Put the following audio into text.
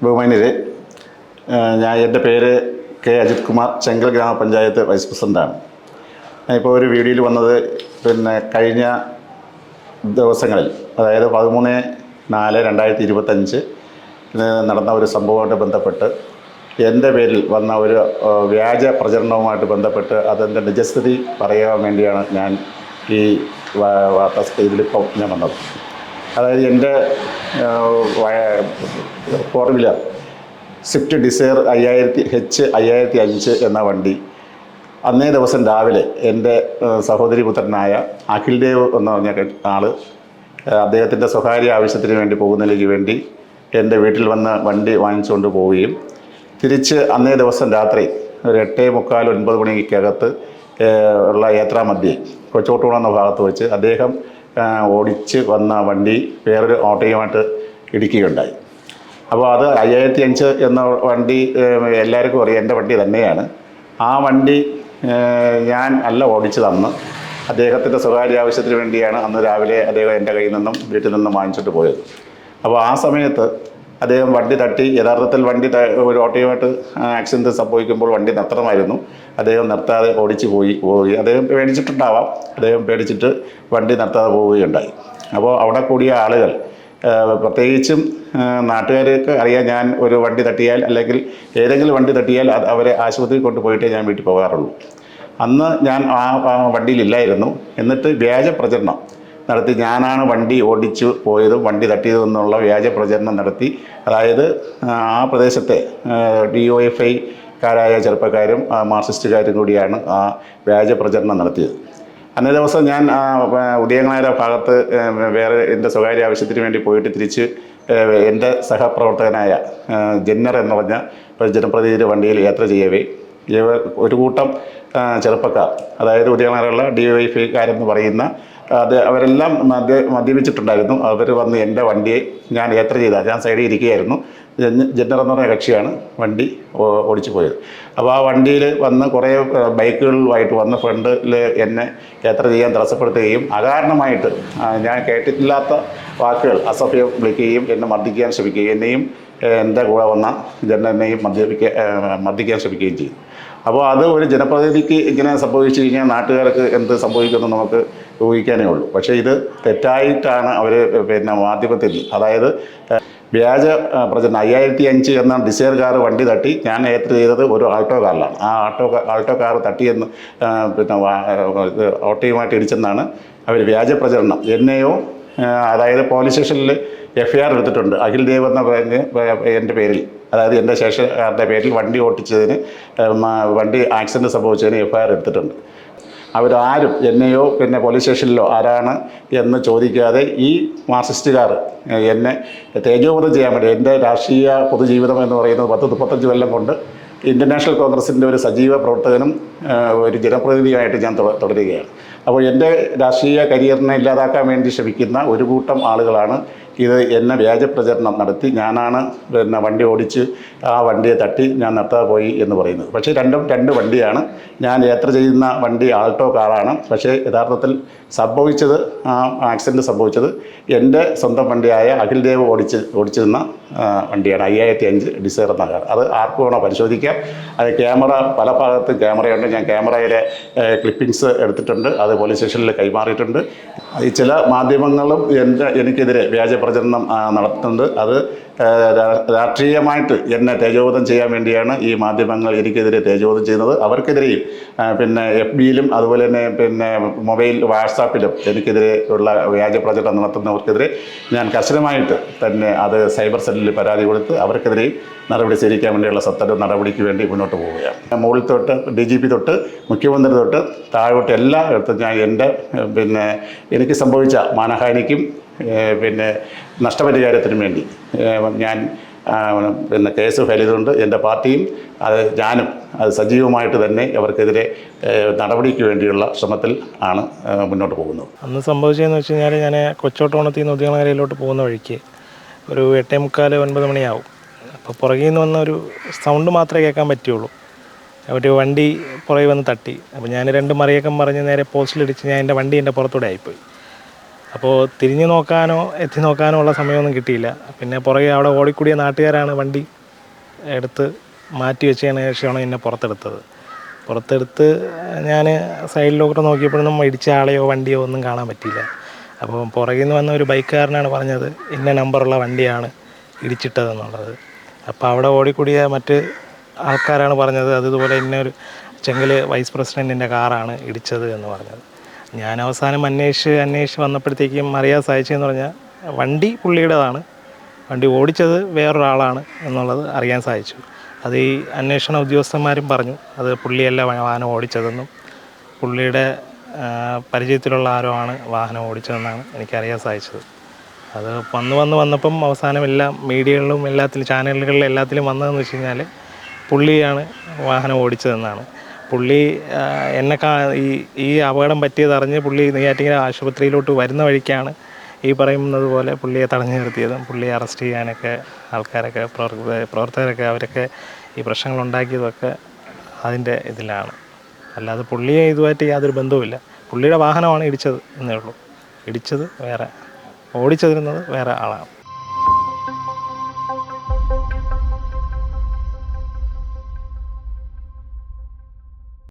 ബഹുമാന്യരെ ഞാൻ എന്റെ പേര് കെ അജിത് കുമാർ ചെങ്കൽ ഗ്രാമപഞ്ചായത്ത് വൈസ് പ്രസിഡന്റാണ് ഞാനിപ്പോൾ ഒരു വീഡിയോയിൽ വന്നത് പിന്നെ കഴിഞ്ഞ ദിവസങ്ങളിൽ അതായത് പതിമൂന്ന് നാല് രണ്ടായിരത്തി ഇരുപത്തഞ്ച് നടന്ന ഒരു സംഭവമായിട്ട് ബന്ധപ്പെട്ട് എന്റെ പേരിൽ വന്ന ഒരു വ്യാജ പ്രചരണവുമായിട്ട് ബന്ധപ്പെട്ട് അതെന്റെ നിജസ്ഥിതി പറയാൻ വേണ്ടിയാണ് ഞാൻ ഈ ഇതിലിപ്പം ഞാൻ വന്നത്. അതായത് എന്റെ ഫോർ വീലർ സ്വിഫ്റ്റ് ഡിസയർ അയ്യായിരത്തി എച്ച് അയ്യായിരത്തി അഞ്ച് എന്ന വണ്ടി. അന്നേ ദിവസം രാവിലെ എന്റെ സഹോദരി പുത്രനായ അഖിൽ ദേവ് എന്ന് പറഞ്ഞ ആൾ അദ്ദേഹത്തിന്റെ സ്വകാര്യ ആവശ്യത്തിന് വേണ്ടി പോകുന്നതിലേക്ക് വേണ്ടി എന്റെ വീട്ടിൽ വന്ന് വണ്ടി വാങ്ങിച്ചുകൊണ്ട് പോവുകയും തിരിച്ച് അന്നേ ദിവസം രാത്രി ഒരു എട്ടേ മുക്കാൽ ഒൻപത് മണിക്കകത്ത് ഉള്ള യാത്രാമധ്യേ കൊച്ചോട്ടൂണെന്ന ഭാഗത്ത് വെച്ച് അദ്ദേഹം ഓടിച്ച് വന്ന വണ്ടി വേറൊരു ഓട്ടോയുമായിട്ട് ഇടിക്കുകയുണ്ടായി. അപ്പോൾ അത് അയ്യായിരത്തി അഞ്ച് എന്ന വണ്ടി എല്ലാവർക്കും അറിയാം എന്റെ വണ്ടി തന്നെയാണ്. ആ വണ്ടി ഞാൻ അല്ല ഓടിച്ച് തന്ന് അദ്ദേഹത്തിന്റെ സ്വകാര്യ ആവശ്യത്തിന് വേണ്ടിയാണ് അന്ന് രാവിലെ അദ്ദേഹം എന്റെ കയ്യിൽ നിന്നും വീട്ടിൽ നിന്നും വാങ്ങിച്ചിട്ട് പോയത്. അപ്പോൾ ആ സമയത്ത് അദ്ദേഹം വണ്ടി തട്ടി യഥാർത്ഥത്തിൽ വണ്ടി ഒരു ഓട്ടോയുമായിട്ട് ആക്സിഡന്റ് സംഭവിക്കുമ്പോൾ വണ്ടി നിർത്തണമായിരുന്നു അദ്ദേഹം നിർത്താതെ ഓടിച്ചു പോയി പോവുകയും അദ്ദേഹം പേടിച്ചിട്ടുണ്ടാവാം. അദ്ദേഹം പേടിച്ചിട്ട് വണ്ടി നിർത്താതെ പോവുകയുണ്ടായി. അപ്പോൾ അവിടെ കൂടിയ ആളുകൾ പ്രത്യേകിച്ചും നാട്ടുകാർക്ക് അറിയാം ഞാൻ ഒരു വണ്ടി തട്ടിയാൽ അല്ലെങ്കിൽ ഏതെങ്കിലും വണ്ടി തട്ടിയാൽ അവരെ ആശുപത്രിയിൽ കൊണ്ടുപോയിട്ടേ ഞാൻ വീട്ടിൽ പോകാറുള്ളൂ. അന്ന് ഞാൻ ആ വണ്ടിയിലില്ലായിരുന്നു എന്നിട്ട് വ്യാജ പ്രചരണം നടത്തി ഞാനാണ് വണ്ടി ഓടിച്ചു പോയതും വണ്ടി തട്ടിയതും എന്നുള്ള വ്യാജ പ്രചരണം നടത്തി. അതായത് ആ, പ്രദേശത്തെ ഡി ഒ എഫ് ഐക്കാരായ ചെറുപ്പക്കാരും ആ, മാർക്സിസ്റ്റുകാരും കൂടിയാണ് ആ വ്യാജ പ്രചരണം നടത്തിയത്. അന്നേ ദിവസം ഞാൻ വ- ഭാഗത്ത് വേറെ എന്റെ സ്വകാര്യ ആവശ്യത്തിന് വേണ്ടി പോയിട്ട് തിരിച്ച് എന്റെ സഹപ്രവർത്തകനായ ജെന്നർ എന്ന് പറഞ്ഞ ഒരു ജനപ്രതിനിധിയുടെ വണ്ടിയിൽ യാത്ര ചെയ്യവേ ഒരു കൂട്ടം ചെറുപ്പക്കാർ അതായത് ഉദയങ്ങളായുള്ള ഡി വൈഫൈക്കാരെന്ന് പറയുന്ന അത് അവരെല്ലാം മദ്യ മദ്യപിച്ചിട്ടുണ്ടായിരുന്നു. അവർ വന്ന് എന്റെ വണ്ടിയെ ഞാൻ യാത്ര ചെയ്ത ഞാൻ സൈഡിൽ ഇരിക്കുകയായിരുന്നു. ജന്ന- ജന്നർ എന്ന് പറഞ്ഞ കക്ഷിയാണ് വണ്ടി ഓടിച്ചു പോയത്. അപ്പോൾ ആ വണ്ടിയിൽ വന്ന് കുറേ ബൈക്കുകളുമായിട്ട് വന്ന് ഫ്രണ്ടിൽ എന്നെ യാത്ര ചെയ്യാൻ തടസ്സപ്പെടുത്തുകയും അകാരണമായിട്ട് ഞാൻ കേട്ടിട്ടില്ലാത്ത വാക്കുകൾ അസഭ്യം വിളിക്കുകയും എന്നെ മർദ്ദിക്കാൻ ശ്രമിക്കുകയും എന്നെയും എന്റെ കൂടെ വന്ന ജനനെയും മദ്യപിക്കാൻ മർദ്ദിക്കാൻ ശ്രമിക്കുകയും ചെയ്തു. അപ്പോൾ അത് ഒരു ജനപ്രതിനിധിക്ക് ഇങ്ങനെ സംഭവിച്ചു കഴിഞ്ഞാൽ നാട്ടുകാർക്ക് എന്ത് സംഭവിക്കുമെന്ന് നമുക്ക് ഊഹിക്കാനേ ഉള്ളൂ. പക്ഷേ ഇത് തെറ്റായിട്ടാണ് അവർ പിന്നെ മാധ്യമത്തിൽ അതായത് വ്യാജ പ്രചരണം അയ്യായിരത്തി അഞ്ച് എന്ന ഡിസയർ കാർ വണ്ടി തട്ടി ഞാൻ യാത്ര ചെയ്തത് ഒരു ആൾട്ടോ കാറിലാണ്. ആ ആൾട്ടോ ആൾട്ടോ കാർ തട്ടിയെന്ന് പിന്നെ ഓട്ടോയുമായിട്ട് ഇടിച്ചെന്നാണ് അവർ വ്യാജ പ്രചരണം. എന്നെയോ അതായത് പോലീസ് സ്റ്റേഷനിൽ എഫ് ഐ ആർ എടുത്തിട്ടുണ്ട്. അഖിൽ ദേവ് എന്ന പറഞ്ഞ് എന്റെ പേരിൽ. അതായത് എന്റെ ശേഷക്കാരുടെ പേരിൽ വണ്ടി ഓട്ടിച്ചതിന് വണ്ടി ആക്സിഡന്റ് സംഭവിച്ചതിന് എഫ് ഐ ആർ എടുത്തിട്ടുണ്ട് അവരാരും എന്നെയോ പിന്നെ പോലീസ് സ്റ്റേഷനിലോ ആരാണ് എന്ന് ചോദിക്കാതെ ഈ മാർക്സിസ്റ്റുകാർ ഏഹ്, എന്നെ തേജോവധം ചെയ്യാൻ വേണ്ടി എന്റെ രാഷ്ട്രീയ പൊതുജീവിതം എന്ന് പറയുന്നത് പത്ത് മുപ്പത്തഞ്ച് കൊല്ലം കൊണ്ട് ഇന്ത്യൻ നാഷണൽ കോൺഗ്രസിന്റെ ഒരു സജീവ പ്രവർത്തകനും ഒരു ജനപ്രതിനിധിയായിട്ട് ഞാൻ തുട- തുടരുകയാണ്. അപ്പോൾ എന്റെ രാഷ്ട്രീയ കരിയറിനെ ഇല്ലാതാക്കാൻ വേണ്ടി ശ്രമിക്കുന്ന ഒരു കൂട്ടം ആളുകളാണ് ഇത് എന്നെ വ്യാജ പ്രചരണം നടത്തി ഞാനാണ് പിന്നെ വണ്ടി ഓടിച്ച് ആ വണ്ടിയെ തട്ടി ഞാൻ നിർത്താതെ പോയി എന്ന് പറയുന്നത്. പക്ഷേ രണ്ടും രണ്ട് വണ്ടിയാണ്. ഞാൻ യാത്ര ചെയ്യുന്ന വണ്ടി ആൾട്ടോ കാറാണ്. പക്ഷേ യഥാർത്ഥത്തിൽ സംഭവിച്ചത് ആ ആക്സിഡന്റ് സംഭവിച്ചത് എന്റെ സ്വന്തം വണ്ടിയായ അഖിൽ ദേവ് ഓടിച്ച് ഓടിച്ചിരുന്ന വണ്ടിയാണ്. അയ്യായിരത്തി അഞ്ച് ഡിസൈർ എന്ന കാർ. അത് ആർക്കും വേണോ പരിശോധിക്കാം. അത് ക്യാമറ പല ഭാഗത്തും ക്യാമറയുണ്ട്. ഞാൻ ക്യാമറയിലെ ക്ലിപ്പിങ്സ് എടുത്തിട്ടുണ്ട്. അത് പോലീസ് സ്റ്റേഷനിൽ കൈമാറിയിട്ടുണ്ട്. ചില മാധ്യമങ്ങളും എന്റെ എനിക്കെതിരെ വ്യാജ പ്രചരണം നടത്തുന്നുണ്ട് അത് രാഷ്ട്രീയമായിട്ട് എന്നെ തേജോവധം ചെയ്യാൻ വേണ്ടിയാണ് ഈ മാധ്യമങ്ങൾ എനിക്കെതിരെ തേജോവധം ചെയ്യുന്നത്. അവർക്കെതിരെയും പിന്നെ എഫ് ബിയിലും അതുപോലെ തന്നെ പിന്നെ മൊബൈൽ വാട്സാപ്പിലും എനിക്കെതിരെ ഉള്ള വ്യാജ പ്രചരണം നടത്തുന്നവർക്കെതിരെ ഞാൻ കർശനമായിട്ട് തന്നെ അത് സൈബർ സെല്ലിൽ പരാതി കൊടുത്ത് അവർക്കെതിരെയും നടപടി സ്വീകരിക്കാൻ വേണ്ടിയുള്ള സത്തര നടപടിക്ക് വേണ്ടി മുന്നോട്ട് പോവുകയാണ്. മുകളിൽ തൊട്ട് ഡി ജി പി തൊട്ട് മുഖ്യമന്ത്രി തൊട്ട് താഴോട്ട് എല്ലാ ഇടത്തും ഞാൻ എന്റെ പിന്നെ എനിക്ക് സംഭവിച്ച മാനഹാനിക്കും പിന്നെ നഷ്ടപരിഹാരത്തിനും വേണ്ടി. ഞാൻ പിന്നെ കേസ് ഫയൽ ചെയ്തുകൊണ്ട് എന്റെ പാർട്ടിയും അത് ഞാനും അത് സജീവമായിട്ട് തന്നെ അവർക്കെതിരെ നടപടിക്ക് വേണ്ടിയുള്ള ശ്രമത്തിൽ ആണ് മുന്നോട്ട് പോകുന്നത്. അന്ന് സംഭവിച്ചതെന്ന് വെച്ച് കഴിഞ്ഞാൽ ഞാൻ കൊച്ചോട്ടോണത്തിൽ നിന്ന് ഉദ്യോഗനകരയിലോട്ട് പോകുന്ന വഴിക്ക് ഒരു എട്ടേ മുക്കാൽ ഒൻപത് മണിയാവും. അപ്പോൾ പുറകിൽ നിന്ന് വന്ന ഒരു സൗണ്ട് മാത്രമേ കേൾക്കാൻ പറ്റുള്ളൂ. ഒരു വണ്ടി പുറകെ വന്ന് തട്ടി. അപ്പോൾ ഞാൻ രണ്ട് മറിയക്കം പറഞ്ഞ് നേരെ പോസ്റ്റിലിടിച്ച് ഞാൻ എന്റെ വണ്ടി എന്റെ പുറത്തൂടെ ആയിപ്പോയി. അപ്പോൾ തിരിഞ്ഞു നോക്കാനോ എത്തി നോക്കാനോ ഉള്ള സമയമൊന്നും കിട്ടിയില്ല. പിന്നെ പുറകെ അവിടെ ഓടിക്കൂടിയ നാട്ടുകാരാണ് വണ്ടി എടുത്ത് മാറ്റി വെച്ചതിന് ശേഷമാണ് എന്നെ പുറത്തെടുത്തത്. പുറത്തെടുത്ത് ഞാൻ സൈഡിലോട്ട് നോക്കിയപ്പോഴൊന്നും ഇടിച്ച ആളെയോ വണ്ടിയോ ഒന്നും കാണാൻ പറ്റിയില്ല. അപ്പോൾ പുറകിൽ നിന്ന് വന്ന ഒരു ബൈക്കുകാരനാണ് പറഞ്ഞത് ഇന്ന നമ്പറുള്ള വണ്ടിയാണ് ഇടിച്ചിട്ടതെന്നുള്ളത്. അപ്പോൾ അവിടെ ഓടിക്കൂടിയ മറ്റ് ആൾക്കാരാണ് പറഞ്ഞത് അതുപോലെ ഇന്നൊരു ചെങ്കൽ വൈസ് പ്രസിഡന്റിന്റെ കാറാണ് ഇടിച്ചത് എന്ന് പറഞ്ഞത്. ഞാൻ അവസാനം അന്വേഷിച്ച് അന്വേഷിച്ച് വന്നപ്പോഴത്തേക്കും അറിയാൻ സാധിച്ചതെന്ന് പറഞ്ഞാൽ വണ്ടി പുള്ളിയുടേതാണ്. വണ്ടി ഓടിച്ചത് വേറൊരാളാണ് എന്നുള്ളത് അറിയാൻ സാധിച്ചു. അത് ഈ അന്വേഷണ ഉദ്യോഗസ്ഥന്മാരും പറഞ്ഞു. അത് പുള്ളിയല്ല വാഹനം ഓടിച്ചതെന്നും പുള്ളിയുടെ പരിചയത്തിലുള്ള ആരോ ആണ് വാഹനം ഓടിച്ചതെന്നാണ് എനിക്കറിയാൻ സാധിച്ചത്. അത് വന്ന് വന്ന് വന്നപ്പം അവസാനം എല്ലാം മീഡിയകളിലും എല്ലാത്തിലും ചാനലുകളിലും എല്ലാത്തിലും വന്നതെന്ന് വെച്ച് കഴിഞ്ഞാൽ പുള്ളിയാണ് വാഹനം ഓടിച്ചതെന്നാണ്. പുള്ളി എന്നെ കാ ഈ ഈ അപകടം പറ്റിയതറിഞ്ഞ് പുള്ളി നെയ്യാറ്റിങ്ങര ആശുപത്രിയിലോട്ട് വരുന്ന വഴിക്കാണ് ഈ പറയുന്നത് പോലെ പുള്ളിയെ തടഞ്ഞു നിർത്തിയതും പുള്ളിയെ അറസ്റ്റ് ചെയ്യാനൊക്കെ ആൾക്കാരൊക്കെ പ്രവർത്ത പ്രവർത്തകരൊക്കെ അവരൊക്കെ ഈ പ്രശ്നങ്ങൾ ഉണ്ടാക്കിയതൊക്കെ അതിന്റെ ഇതിലാണ്. അല്ലാതെ പുള്ളിയെ ഇതുമായിട്ട് യാതൊരു ബന്ധവുമില്ല. പുള്ളിയുടെ വാഹനമാണ് ഇടിച്ചത് എന്നേ ഉള്ളൂ. ഇടിച്ചത് വേറെ ഓടിച്ചതിരുന്നത് വേറെ ആളാണ്.